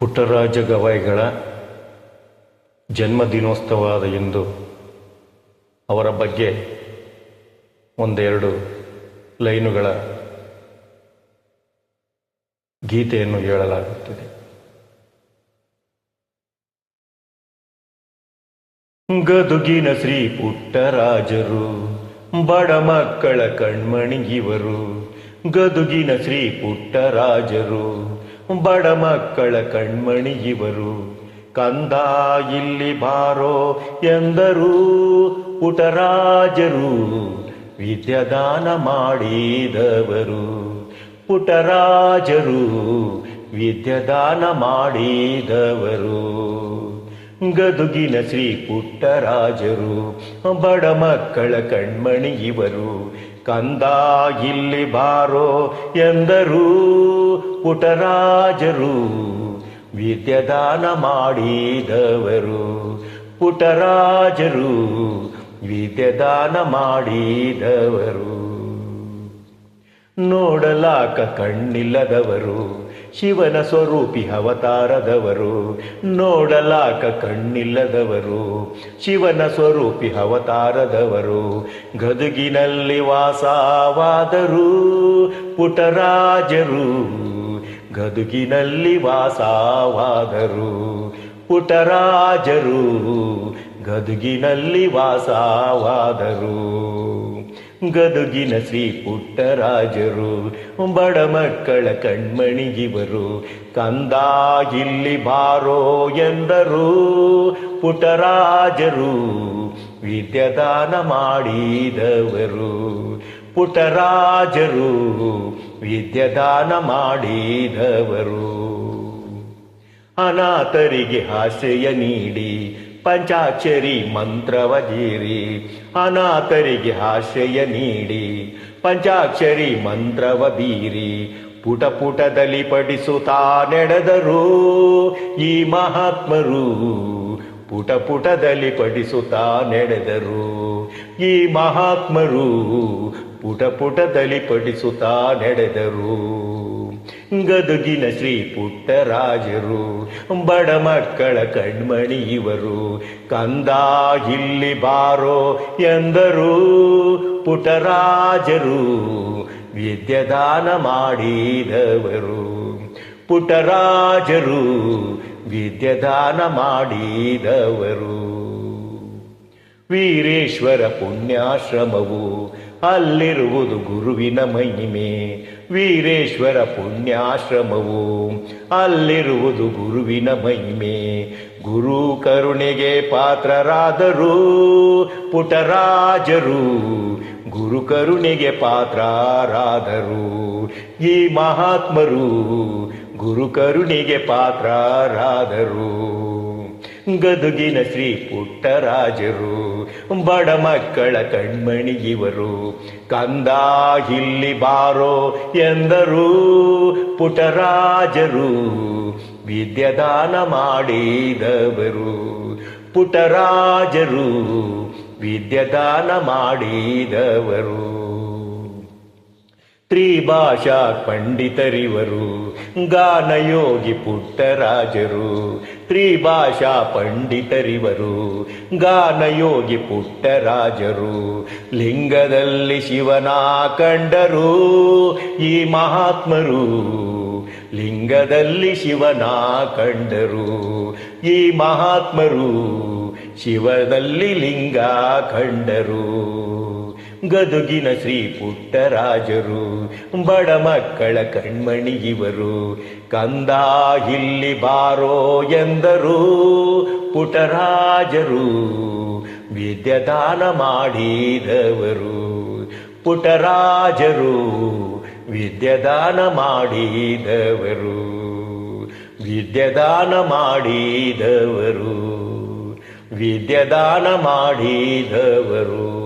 ಪುಟ್ಟರಾಜ ಗವಾಯಿಗಳ ಜನ್ಮದಿನೋತ್ಸವದ ಎಂದು ಅವರ ಬಗ್ಗೆ ಒಂದೆರಡು ಲೈನುಗಳ ಗೀತೆಯನ್ನು ಹೇಳಲಾಗುತ್ತದೆ. ಗದುಗಿನ ಶ್ರೀ ಪುಟ್ಟರಾಜರು, ಬಡ ಮಕ್ಕಳ ಕಣ್ಮಣಿಗಿವರು ಗದುಗಿನ ಶ್ರೀ ಪುಟ್ಟರಾಜರು ಬಡ ಮಕ್ಕಳ ಕಣ್ಮಣಿಗಿವರು ಕಂದ ಇಲ್ಲಿ ಬಾರೋ ಎಂದರು. ಪುಟರಾಜರು ವಿದ್ಯದಾನ ಮಾಡಿದವರು. ಪುಟರಾಜರು ವಿದ್ಯದಾನ ಮಾಡಿದವರು. ಗದುಗಿನ ಶ್ರೀ ಪುಟ್ಟರಾಜರು ಬಡ ಮಕ್ಕಳ ಕಣ್ಮಣಿ ಇವರು. ಕಂದ ಇಲ್ಲಿ ಬಾರೋ ಎಂದರು. ಪುಟರಾಜರು, ವಿದ್ಯದಾನ ಮಾಡಿದವರು. ಪುಟರಾಜರು, ವಿದ್ಯದಾನ ಮಾಡಿದವರು. ನೋಡಲಾಕ ಕಣ್ಣಿಲ್ಲದವರು, ಶಿವನ ಸ್ವರೂಪಿ ಅವತಾರದವರು. ನೋಡಲಾಕ ಕಣ್ಣಿಲ್ಲದವರು, ಶಿವನ ಸ್ವರೂಪಿ ಅವತಾರದವರು. ಗದುಗಿನಲ್ಲಿ ವಾಸವಾದರು ಪುಟರಾಜರು, ಗದುಗಿನಲ್ಲಿ ವಾಸವಾದರು. ಪುಟರಾಜರು, ಗದುಗಿನಲ್ಲಿ ವಾಸವಾದರು. ಗದುಗಿನ ಶ್ರೀ ಪುಟ್ಟರಾಜರು, ಬಡ ಮಕ್ಕಳ ಕಣ್ಮಣಿಗಿವರು ಕಂದ ಇಲ್ಲಿ ಬಾರೋ ಎಂದರು. ಪುಟರಾಜರು ವಿದ್ಯಾದಾನ ಮಾಡಿದವರು. ಪುಟರಾಜರು ವಿದ್ಯದಾನ ಮಾಡಿದವರು. ಅನಾಥರಿಗೆ ಆಶ್ರಯ ನೀಡಿ ಪಂಚಾಕ್ಷರಿ ಮಂತ್ರವ ಜೀರಿ ಅನಾಥರಿಗೆ ಆಶ್ರಯ ನೀಡಿ ಪಂಚಾಕ್ಷರಿ ಮಂತ್ರವ ಬೀರಿ ಪುಟ ಪುಟದಲ್ಲಿ ಪಡಿಸುತ್ತಾ ನಡೆದರು ಈ ಮಹಾತ್ಮರು. ಪುಟ ಪುಟದಲ್ಲಿ ಪಡಿಸುತ್ತಾ ನಡೆದರು ಈ ಮಹಾತ್ಮರು. ಪುಟ ಪುಟದಲ್ಲಿ ತಳಿಪಡಿಸುತ್ತಾ ನಡೆದರು. ಗದುಗಿನ ಶ್ರೀ ಪುಟ್ಟರಾಜರು ಬಡ ಮಕ್ಕಳ ಕಣ್ಮಣಿ ಇವರು, ಕಂದ ಇಲ್ಲಿ ಬಾರೋ ಎಂದರು. ಪುಟರಾಜರು ವಿದ್ಯದಾನ ಮಾಡಿದವರು. ಪುಟರಾಜರು ವಿದ್ಯದಾನ ಮಾಡಿದವರು. ವೀರೇಶ್ವರ ಪುಣ್ಯಾಶ್ರಮವು ಅಲ್ಲಿರುವುದು ಗುರುವಿನ ಮಹಿಮೆ. ವೀರೇಶ್ವರ ಪುಣ್ಯಾಶ್ರಮವು ಅಲ್ಲಿರುವುದು ಗುರುವಿನ ಮಹಿಮೆ. ಗುರು ಕರುಣೆಗೆ ಪಾತ್ರರಾದರು ಪುಟರಾಜರು. ಗುರು ಕರುಣೆಗೆ ಪಾತ್ರರಾದರು ಈ ಮಹಾತ್ಮರು. ಗುರು ಕರುಣೆಗೆ ಪಾತ್ರರಾದರು. ಗದುಗಿನ ಶ್ರೀ ಪುಟ್ಟರಾಜರು, ಬಡ ಮಕ್ಕಳ ಕಣ್ಮಣಿ ಇವರು. ಕಂದ ಇಲ್ಲಿ ಬಾರೋ ಎಂದರು ಪುಟರಾಜರು ವಿದ್ಯದಾನ ಮಾಡಿದವರು ಪುಟರಾಜರು ವಿದ್ಯದಾನ ಮಾಡಿದವರು. ತ್ರಿಭಾಷಾ ಪಂಡಿತರಿವರು, ಗಾನಯೋಗಿ ಪುಟ್ಟರಾಜರು. ತ್ರಿಭಾಷಾ ಪಂಡಿತರಿವರು, ಗಾನಯೋಗಿ ಪುಟ್ಟರಾಜರು. ಲಿಂಗದಲ್ಲಿ ಶಿವನ ಕಂಡರು ಈ ಮಹಾತ್ಮರು. ಲಿಂಗದಲ್ಲಿ ಶಿವನ ಕಂಡರು ಈ ಮಹಾತ್ಮರು. ಶಿವದಲ್ಲಿ ಲಿಂಗ ಕಂಡರು. ಗದುಗಿನ ಶ್ರೀ ಪುಟ್ಟರಾಜರು ಬಡ ಮಕ್ಕಳ ಕಣ್ಮಣಿ ಇವರು. ಕಂದ ಇಲ್ಲಿ ಬಾರೋ ಎಂದರು ಪುಟರಾಜರು. ವಿದ್ಯದಾನ ಮಾಡಿದವರು ಪುಟರಾಜರು. ವಿದ್ಯದಾನ ಮಾಡಿದವರು. ವಿದ್ಯದಾನ ಮಾಡಿದವರು. ವಿದ್ಯದಾನ ಮಾಡಿದವರು.